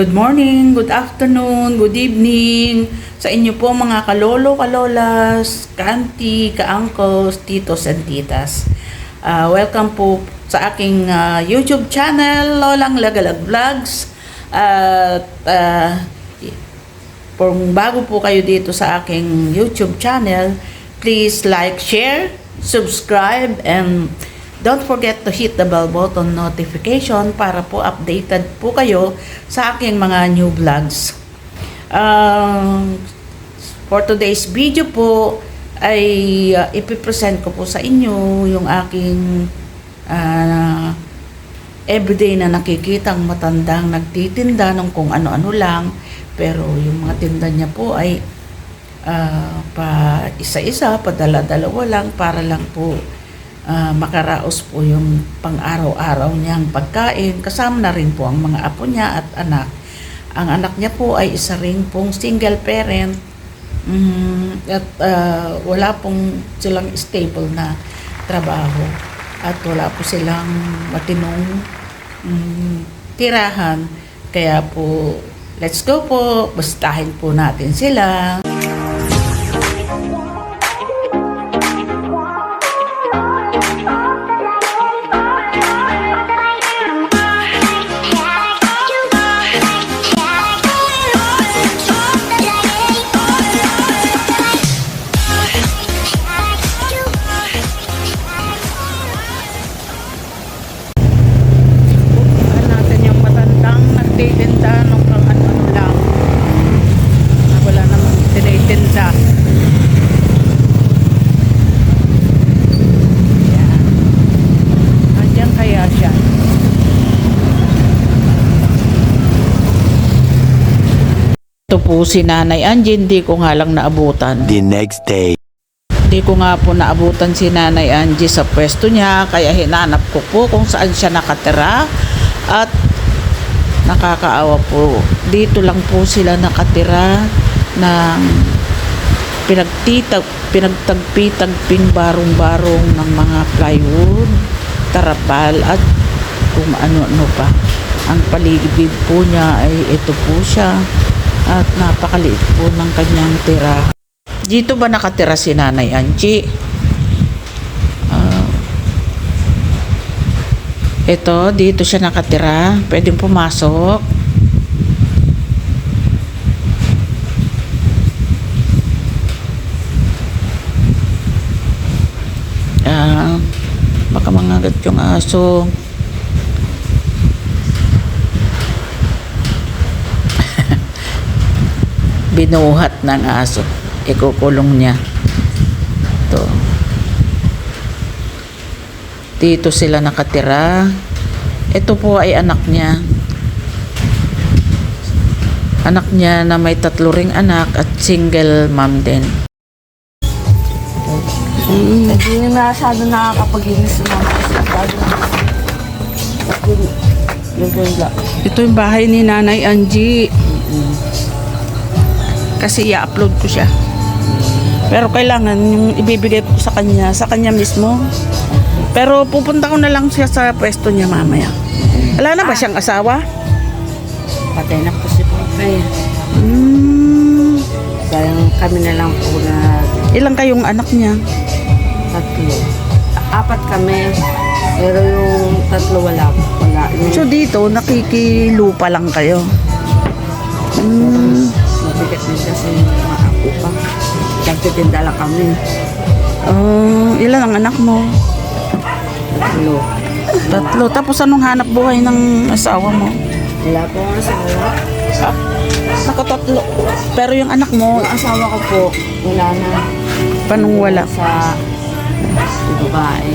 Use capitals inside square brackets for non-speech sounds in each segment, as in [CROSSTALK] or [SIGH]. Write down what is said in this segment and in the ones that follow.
Good morning, good afternoon, good evening sa inyo po mga kalolo, kalolas, ka-auntie, ka-uncles, titos and titas. Ah, welcome po sa aking ah, YouTube channel, Lolang Lagalag Vlogs. At ah, kung bago po kayo dito sa aking YouTube channel, please like, share, subscribe, and don't forget to hit the bell button notification para po updated po kayo sa aking mga new vlogs. Um, for today's video po ay uh, ipipresent ko po sa inyo yung aking ah, everyday na nakikitang matandang nagtitinda ng kung ano-ano lang pero yung mga tinda niya po ay ah, pa isa-isa, padala-dalawa lang para lang po ah, makaraos po yung pang-araw-araw niyang pagkain. Kasama na rin po ang mga apo niya at anak. Ang anak niya po ay isa rin pong single parent Mm, at ah, wala pong silang stable na trabaho at wala po silang matinong mm, tirahan. Kaya po, let's go po, bastahin po natin sila. Ito po si Nanay Angie, hindi ko nga lang naabutan. The next day. Hindi ko nga po naabutan si Nanay Angie sa pwesto niya, kaya hinanap ko po kung saan siya nakatira at nakakaawa po. Dito lang po sila nakatira ng pinagtitag, pinagtagpi-tagping barong-barong ng mga plywood, tarapal at kung ano-ano pa. Ang paligid po niya ay ito po siya at napakaliit po ng kanyang tirahan. Dito ba nakatira si Nanay Angie? Ah. ito, dito siya nakatira. Pwedeng pumasok. Ah, baka mangagat yung aso. Binuhat ng aso. Ikukulong niya. Ito. Dito sila nakatira. Ito po ay anak niya. Anak niya na may tatlo ring anak at single mom din. Hindi na masyado nakakapaginis ng mga. Ito yung bahay ni Nanay Angie. Kasi i-upload ko siya. Pero kailangan yung ibibigay ko sa kanya, sa kanya mismo. Pero pupunta ko na lang siya sa pwesto niya mamaya. Wala na ba siyang asawa? Patay na po si Papa. Hmm, Sayang kami na lang po na ilang kayong anak niya? tatlo. Apat kami. Pero yung tatlo wala. Wala. So dito, nakikilupa lang kayo. Hmm, mabigat din kasi yung mga ako pa. Nagtitinda lang kami. oh, ilan ang anak mo? Tatlo. Tatlo. Tapos anong hanap buhay ng asawa mo? Wala po ang asawa. Nakatatlo. Pero yung anak mo, Yung asawa ko po, wala na. panong wala? Sa sa babae.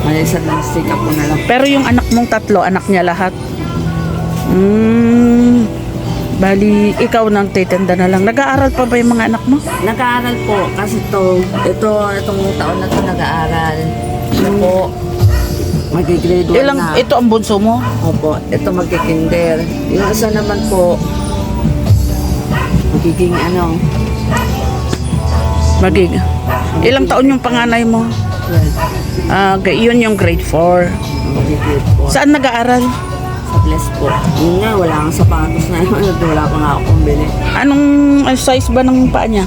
Malisa ng stick po na lang. Pero yung anak mong tatlo, anak niya lahat. Hmm. Bali, ikaw nang titinda na lang. Nag-aaral pa ba yung mga anak mo? Nag-aaral po kasi to, ito, itong taon na to nag-aaral. Ito po, magigrade 1 Ilang, na. ito ang bunso mo? Opo, ito magikinder. Yung isa naman po, magiging ano, Magig. Ilang taon yung panganay mo? 12. Ah, ga- yun yung grade 4. Magigrade 4. Saan nag-aaral? Sa bless po. Yun nga, wala kang sapatos na yun. [LAUGHS] Wala pa nga ako pambili. Anong uh, size ba ng paa niya?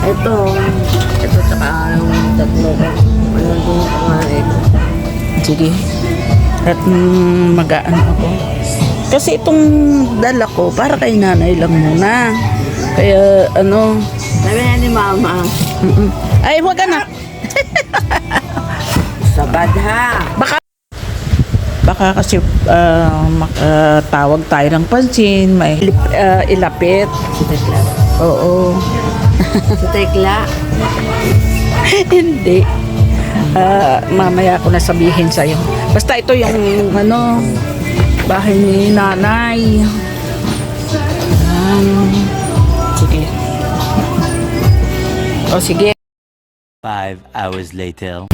Ito, ito tsaka yung tatlo ko. Ko nga eh. Sige. At mm, mag-aano ako. Kasi itong dala ko, para kay nanay lang muna. Kaya ano, Sabi nga ni mama, mm-mm. ay wag anak. sabad ha. Baka baka kasi ah, makatawag tayo ng pansin, may ah, ilapit. Tekla. Oo. [LAUGHS] Tekla. Hindi. Ah, mamaya ko na sabihin sa'yo. Basta ito yung ano, bahay ni nanay. Um, sige. O sige. Five hours later.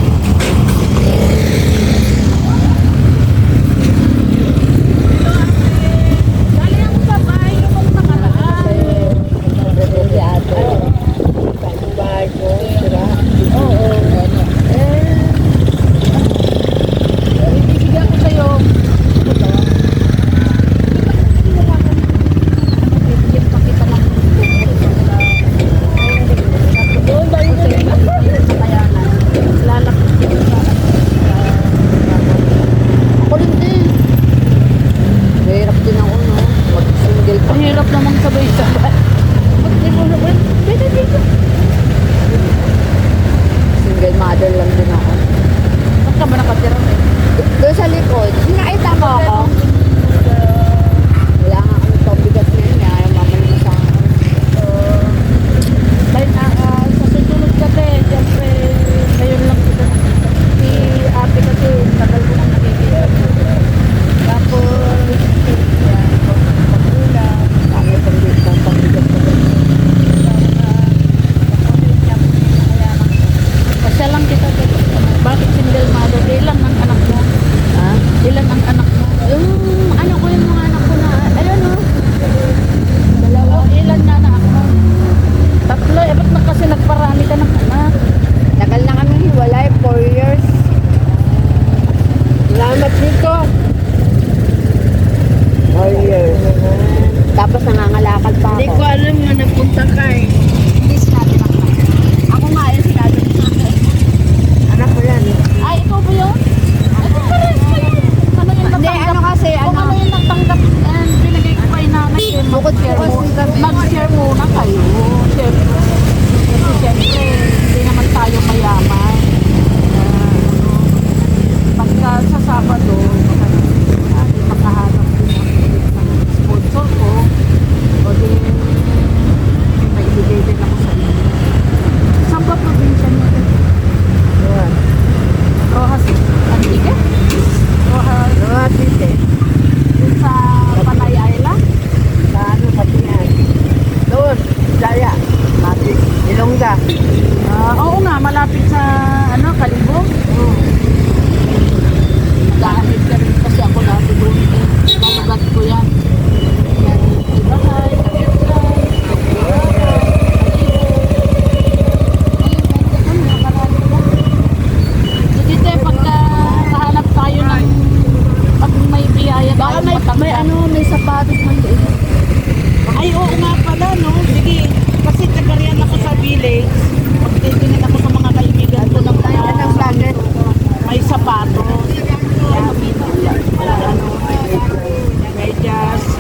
Ako rin din. Mahirap din ako, no? Mag-single pa. Mahirap namang sabay-sabay. Single mother lang din ako. Ba't ka ba nakatira? Doon sa likod, nakita mo ako.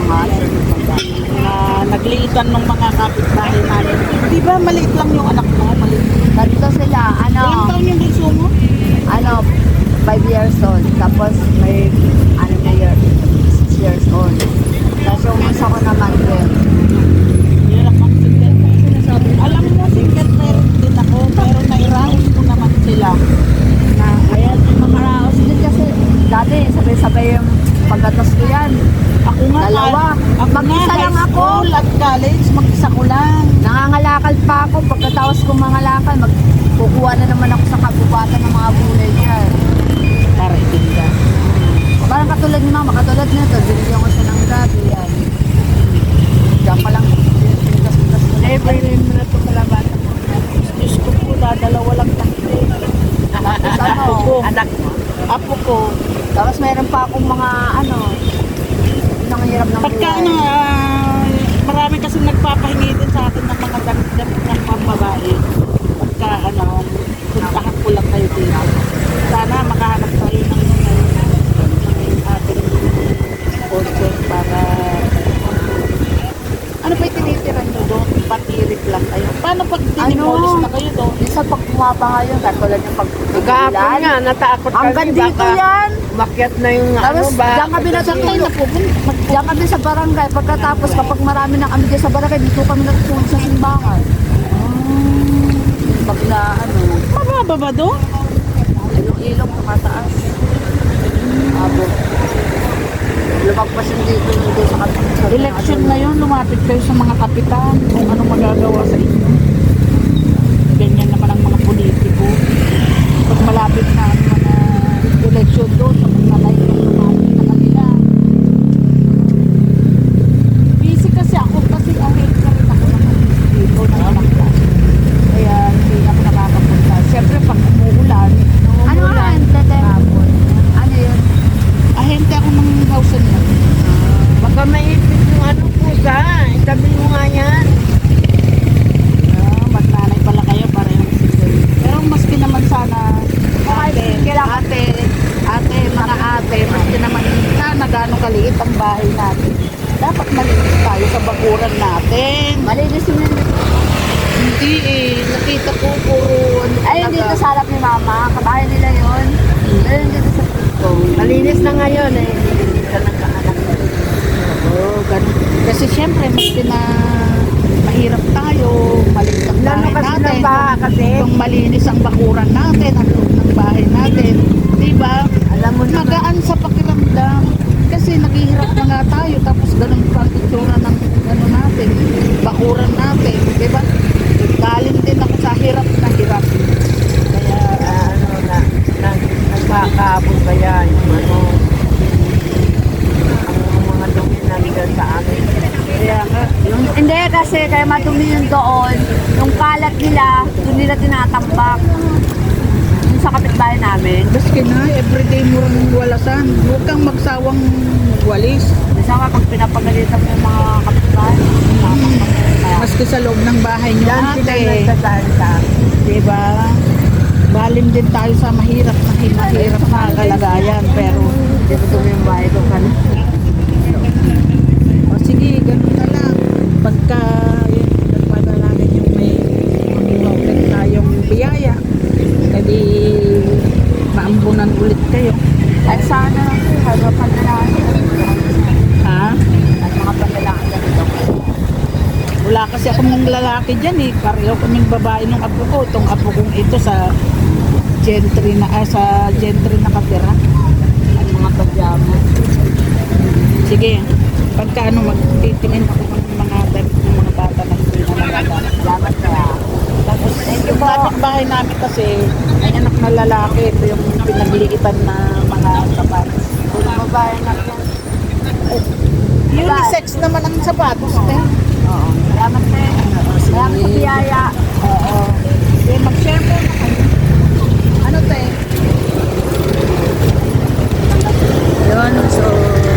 Medyas, na nagliitan ng mga kapitbahay namin. Di ba maliit lang yung anak mo? Maliit. Dito sila, ano, Ilang taon yung bunso mo? ano, 5 years old. Tapos may, ano na year, 6 years old. Tapos yung isa ko naman, 12. Hirap ang single parent. Sinasabi, alam mo, single parent din ako, pero nairaos ko naman sila. Na, ayan, mga raos din kasi, dati, sabay-sabay yung pagkatas ko yan. Ako nga, Dalawa. Ako Mag-isa nga, lang ako. school at college, mag-isa ko lang. Nangangalakal pa ako. Pagkatapos ko mangalakal, magkukuha na naman ako sa kabubatan ng mga gulay dyan. Para itinda. Parang katulad ni mama, katulad nito, binigyan ko siya ng gabi yan. Diyan pa lang, pinigas-pigas ko. Never rin mo na ito kalabata ko. Diyos ko po, dadalawa lang tayo. Tapos ano, anak apo ko, Tapos meron pa akong mga ano, nanghihirap ng Pagka buhay. ano, ah, marami kasi nagpapahingi din sa atin ng mga damit-damit ng pambabae. Pagka ano, puntahan ko lang kayo dito. Sana makahanap tayo ng, ng, ng ating sponsor para ano ba yung tinitira nyo doon? Patirik lang kayo. Paano pag dinimolis Ano? na kayo doon? Minsan pag bumaba ngayon, katulad yung pag Gahapon nga, natakot Hanggang kasi dito yan. makyat na yung Tapos, ano ba. diyan kami na Saan kayo napupunta? Diyan kami sa barangay. Pagkatapos, kapag marami na kami dyan sa barangay, dito kami natutulog sa simbahan. Pag na, ano, Mababa ba doon? yung ilong tumataas. Abo. Lumagpas yung dito, hindi sa kapit. Election ngayon, lumapit kayo sa mga kapitan kung ano magagawa sa inyo. Ganyan naman ang mga politiko. Pag malapit na ang mga election doon, sa mga live na lumapit na kanila. Busy kasi ako kasi ahit na rin ako ng dito ng anak ko. Kaya hindi ako nakakapunta. Siyempre pag umuulan, Ano umuulan, nga, tete? hapon. Ano yun? Ahente ako ng house and lot. Baka maipit yung ano pusa. Itabi mo nga yan. Ah, magtanay pala kayo para yung single. Pero maski naman sana, ate, Kailangan ate, ate, mga ate, maski naman sana gano'ng kaliit ang bahay natin. Dapat malinis tayo bakuran natin. Malinis yun. Hindi eh, nakita ko puro ano Ayun dito sa harap ni mama, kabahay nila yun. Ayun dito sa puto. Malinis na ngayon eh. Hindi ka nagkaanak. Oo, ganun. Kasi siyempre, maski na mahirap tayo, malinis ang Lalo bahay kasi natin. baha kasi. Kung malinis ang bakuran natin, ang loob ng bahay natin, di ba? Alam mo na. Magaan sa pakiramdam. Kasi naghihirap na nga tayo, tapos ganun pa ang itsura ng ano natin, bakuran natin, di ba? Galing din ako sa hirap na hirap. Kaya, Ah, ano na. Nag, nagkakaabot ba yan? Yung ano. Ang mga dumi na ligal sa amin. kaya nga, Yung, hindi kasi kaya madumi yun doon. Yung kalat nila, doon nila tinatambak. Yung sa kapitbahay namin. Baski na, everyday mo rin walasan. Huwag kang magsawang walis. Minsan ka pag pinapagalitan mo yung mga kapitbahay. Maski sa loob ng bahay niyo Yan sila amin. Diba? Balim din tayo sa mahirap na mahirap na kalagayan. Pero, dumi yung bahay ko kan. o sige, ganun. Pagka, yun, nagpadalagan yung may makuha ulit tayong biyaya. Kadi, maambunan ulit kayo. At sana, ano pandalaan. Ha? At mga pandalaan na dito. Wala kasi akong lalaki dyan eh. Pareho kaming babae ng apo ko. Itong apo kong ito sa gentry na, ah, sa gentry nakatira. At mga pajama. Sige, pagka ano, magtitingin ako ng mga damit ng mga bata na hindi na nagagamit. Salamat kaya. Tapos, yung bahay namin kasi, ay anak na lalaki. Ito yung pinagliitan na mga sapatos. Kung babae na yan. Unisex naman ang sapatos, te. Oo. Salamat kaya. Salamat sa biyaya. Oo. Sige, mag-share po na kayo. Ano, te? Yun, so...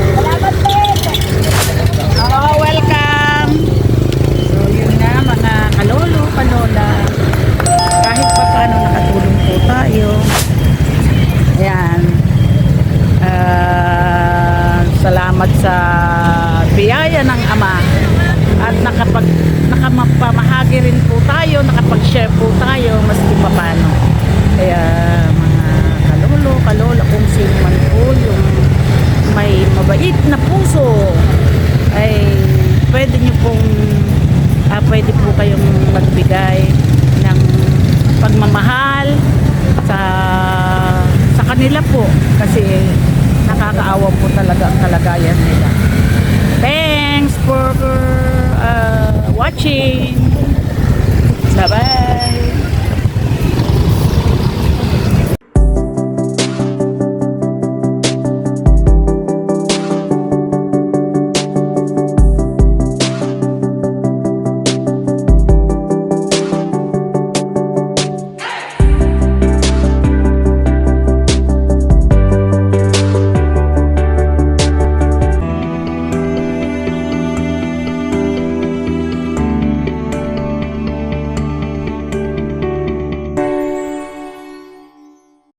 mabait na puso ay pwede nyo pong ah, pwede po kayong magbigay ng pagmamahal sa sa kanila po kasi nakakaawa po talaga ang kalagayan nila. Thanks for uh, watching. Bye-bye.